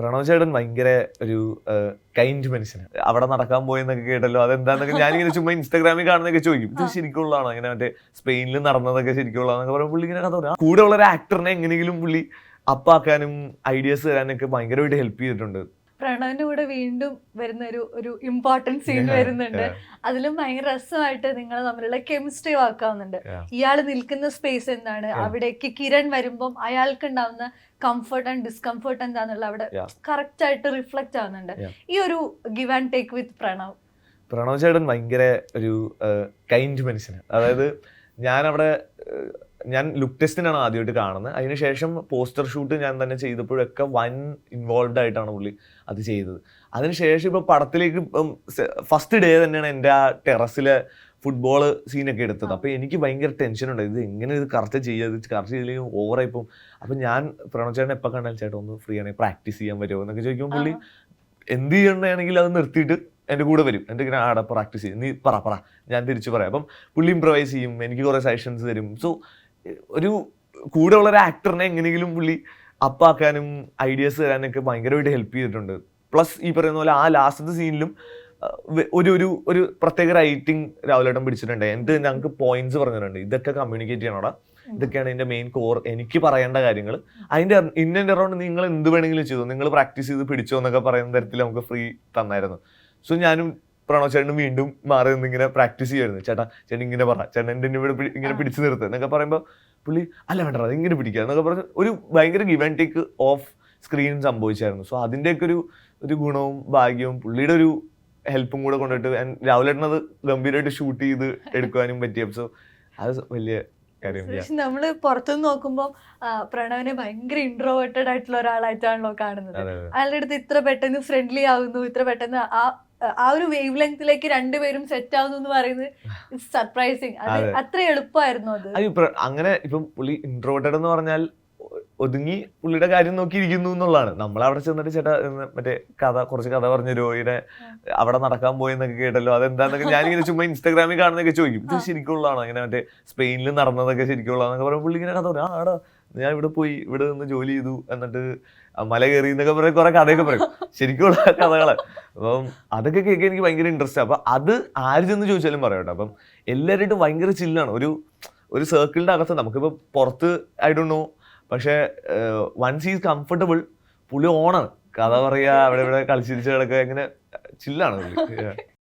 പ്രണവ് ചേട്ടൻ ഭയങ്കര ഒരു കൈൻഡ് മനുഷ്യനാണ് അവിടെ നടക്കാൻ പോയെന്നൊക്കെ കേട്ടല്ലോ അതെന്താന്നൊക്കെ ഞാനിങ്ങനെ ചുമ്മാ ഇൻസ്റ്റാഗ്രാമിൽ കാണുന്നൊക്കെ ചോദിക്കും. ഇത് ശരിക്കുള്ളതാണോ? ഇങ്ങനെ മറ്റേ സ്പെയിനിൽ നടന്നതൊക്കെ ശരിക്കുള്ളതാണെന്നൊക്കെ പറയുമ്പോൾ പുള്ളി ഇങ്ങനെ കഥ പറയും. കൂടെ ഉള്ള ഒരു ആക്ടറിനെ എങ്ങനെയെങ്കിലും പുള്ളി അപ്പാക്കാനും ഐഡിയാസ് തരാനൊക്കെ ഭയങ്കരമായിട്ട് ഹെൽപ്പ് ചെയ്തിട്ടുണ്ട്. പ്രണവിന്റെ കൂടെ വീണ്ടും വരുന്ന ഒരു ഒരു ഇമ്പോർട്ടന്റ് സീൻ വരുന്നുണ്ട് അതിലും ഭയങ്കര രസമായിട്ട് നിങ്ങൾ തമ്മിലുള്ള കെമിസ്ട്രി വാക്കാവുന്നുണ്ട്. ഇയാൾ നിൽക്കുന്ന സ്പേസ് എന്താണ്. അവിടേക്ക് കിരൺ വരുമ്പം അയാൾക്ക് ഉണ്ടാവുന്ന കംഫർട്ട് ആൻഡ് ഡിസ്കംഫർട്ട് എന്താന്നുള്ള അവിടെ. കറക്റ്റ് ആയിട്ട് റിഫ്ലക്റ്റ് ആവുന്നുണ്ട്. ഈ ഒരു give and take with Pranav Pranav ചേട്ടൻ ഭയങ്കര ഒരു കൈൻഡ് മനുഷ്യനാണ് അതായത് ഞാനവിടെ ഞാൻ ലുക്ക് ടെസ്റ്റിനാണ് ആദ്യമായിട്ട് കാണുന്നത്. അതിനുശേഷം പോസ്റ്റർ ഷൂട്ട് ഞാൻ തന്നെ ചെയ്തപ്പോഴൊക്കെ വൻ ഇൻവോൾവ് ആയിട്ടാണ് പുള്ളി അത് ചെയ്തത്. അതിനുശേഷം ഇപ്പോൾ പടത്തിലേക്ക് ഇപ്പം ഫസ്റ്റ് ഡേ തന്നെയാണ് എന്റെ ആ ടെറസിലെ ഫുട്ബോൾ സീനൊക്കെ എടുത്തത്. അപ്പോൾ എനിക്ക് ഭയങ്കര ടെൻഷൻ ഉണ്ട്. ഇത് എങ്ങനെ ഇത് കറക്റ്റ് ചെയ്യുക ഇത് കറക്റ്റ് ചെയ്തില്ലെങ്കിൽ ഓവറായി പോകും. അപ്പം ഞാൻ പ്രണവ് ചേട്ടൻ എപ്പോൾ കണ്ടാലും ചേട്ടൻ ഒന്ന് ഫ്രീ ആണെങ്കിൽ പ്രാക്ടീസ് ചെയ്യാൻ പറ്റുമോ എന്നൊക്കെ ചോദിക്കുമ്പോൾ പുള്ളി എന്ത് ചെയ്യണമെങ്കിൽ അത് നിർത്തിയിട്ട് എന്റെ കൂടെ വരും. എന്റെ ഇങ്ങനെ ആടെ പ്രാക്ടീസ് ചെയ്യും. നീ പറ പറ. ഞാൻ തിരിച്ചു പറയാം. അപ്പം പുള്ളി ഇമ്പ്രവൈസ് ചെയ്യും. എനിക്ക് കുറേ സെഷൻസ് തരും. സോ ഒരു കൂടെ ഉള്ള ഒരു ആക്ടറിനെ എങ്ങനെയെങ്കിലും പുള്ളി അപ്പാക്കാനും ഐഡിയാസ് തരാനൊക്കെ ഭയങ്കരമായിട്ട് ഹെൽപ്പ് ചെയ്തിട്ടുണ്ട്. പ്ലസ് ഈ പറയുന്ന പോലെ ആ ലാസ്റ്റത്തെ സീനിലും ഒരു ഒരു ഒരു പ്രത്യേക റൈറ്റിംഗ് രാവിലേട്ടൻ പിടിച്ചിട്ടുണ്ട്. എന്ത് ഞങ്ങൾക്ക് പോയിന്റ്സ് പറഞ്ഞിട്ടുണ്ട്. ഇതൊക്കെ കമ്മ്യൂണിക്കേറ്റ് ചെയ്യണോടാ ഇതൊക്കെയാണ് എന്റെ മെയിൻ കോർ എനിക്ക് പറയേണ്ട കാര്യങ്ങൾ അതിന്റെ ഇന്നെ അറൗണ്ട് നിങ്ങൾ എന്ത് വേണമെങ്കിലും ചെയ്തു. നിങ്ങൾ പ്രാക്ടീസ് ചെയ്ത് പിടിച്ചോ എന്നൊക്കെ പറയുന്ന തരത്തിൽ നമുക്ക് ഫ്രീ തന്നായിരുന്നു. സോ ഞാനും പ്രണവ് ചേട്ടനും വീണ്ടും മാറി നിന്ന് ഇങ്ങനെ പ്രാക്ടീസ് ചെയ്യുമായിരുന്നു ചേട്ടാ ചേട്ടൻ ഇങ്ങനെ പറ ചേട്ടൻ എന്റെ ഇവിടെ ഇങ്ങനെ പിടിച്ചു നിർത്തുക എന്നൊക്കെ പറയുമ്പോൾ പുള്ളി അല്ല വേണ്ട അത് ഇങ്ങനെ പിടിക്കുക എന്നൊക്കെ പറഞ്ഞ ഒരു ഭയങ്കര give and take off screen സംഭവിച്ചായിരുന്നു. So അതിന്റെയൊക്കെ ഒരു ഒരു ഗുണവും ഭാഗ്യവും പുള്ളിയുടെ ഒരു ഹെൽപ്പും കൂടെ കൊണ്ടിട്ട് രാവിലെ അത് ഗംഭീരമായിട്ട് ഷൂട്ട് ചെയ്ത് എടുക്കാനും പറ്റിയ സോ അത് വലിയ നമ്മൾ പുറത്തുനിന്ന് നോക്കുമ്പോൾ പ്രണവിനെ ഭയങ്കര ഇൻട്രോവേർട്ടഡ് ആയിട്ടുള്ള ഒരാളായിട്ടാണല്ലോ കാണുന്നത്. അയാളുടെ അടുത്ത് ഇത്ര പെട്ടെന്ന് ഫ്രണ്ട്ലി ആകുന്നു ഇത്ര പെട്ടെന്ന് ആ ആ ഒരു വേവ് ലെങ്തിലേക്ക് രണ്ടുപേരും സെറ്റ് ആവുന്നു എന്ന് പറയുന്നത് സർപ്രൈസിങ് അത് അതെ. അത്ര എളുപ്പമായിരുന്നു അത്. അങ്ങനെ ഇപ്പം പുള്ളി ഇൻട്രോട്ടഡ് എന്ന് പറഞ്ഞാൽ ഒതുങ്ങി പുള്ളിയുടെ കാര്യം നോക്കിയിരിക്കുന്നു എന്നുള്ളതാണ്. നമ്മൾ അവിടെ ചെന്നിട്ട് ചേട്ടാ മറ്റേ കഥ കുറച്ച് കഥ പറഞ്ഞു രോഹിനെ അവിടെ നടക്കാൻ പോയെന്നൊക്കെ കേട്ടല്ലോ. അതെന്താന്നൊക്കെ ഞാനിങ്ങനെ ചുമ്മാ ഇൻസ്റ്റാഗ്രാമിൽ കാണുന്നൊക്കെ ചോദിക്കും. ഇത്. ശരിക്കുള്ളതാണോ? ഇങ്ങനെ മറ്റേ സ്പെയിനിൽ നടന്നതൊക്കെ ശരിക്കുള്ളതാണെന്നൊക്കെ പറയുമ്പോൾ പുള്ളി ഇങ്ങനെ കഥ പറയും. ആ ആടാ ഞാൻ ഇവിടെ പോയി ഇവിടെ നിന്ന് ജോലി ചെയ്തു എന്നിട്ട് മല കയറി എന്നൊക്കെ പറയും കുറെ കഥയൊക്കെ പറയും. ശരിക്കുള്ള കഥകൾ. അപ്പം അതൊക്കെ കേൾക്കാൻ എനിക്ക് ഭയങ്കര ഇൻട്രസ്റ്റ് ആണ് അപ്പം അത് ആര് ചെന്ന് ചോദിച്ചാലും പറയാം കേട്ടോ. അപ്പം എല്ലാവരുമായിട്ടും ഭയങ്കര ചില്ലാണ് ഒരു ഒരു സർക്കിളിന്റെ അകത്ത് നമുക്കിപ്പോൾ പുറത്ത് ഐ ഡോ നോ പക്ഷേ വൺസ് ഈസ് കംഫർട്ടബിൾ പുള്ളി ഓണാണ് കഥ പറയുക അവിടെ ഇവിടെ കളിച്ചിരിച്ച് കിടക്കുക ഇങ്ങനെ ചില്ലാണ്.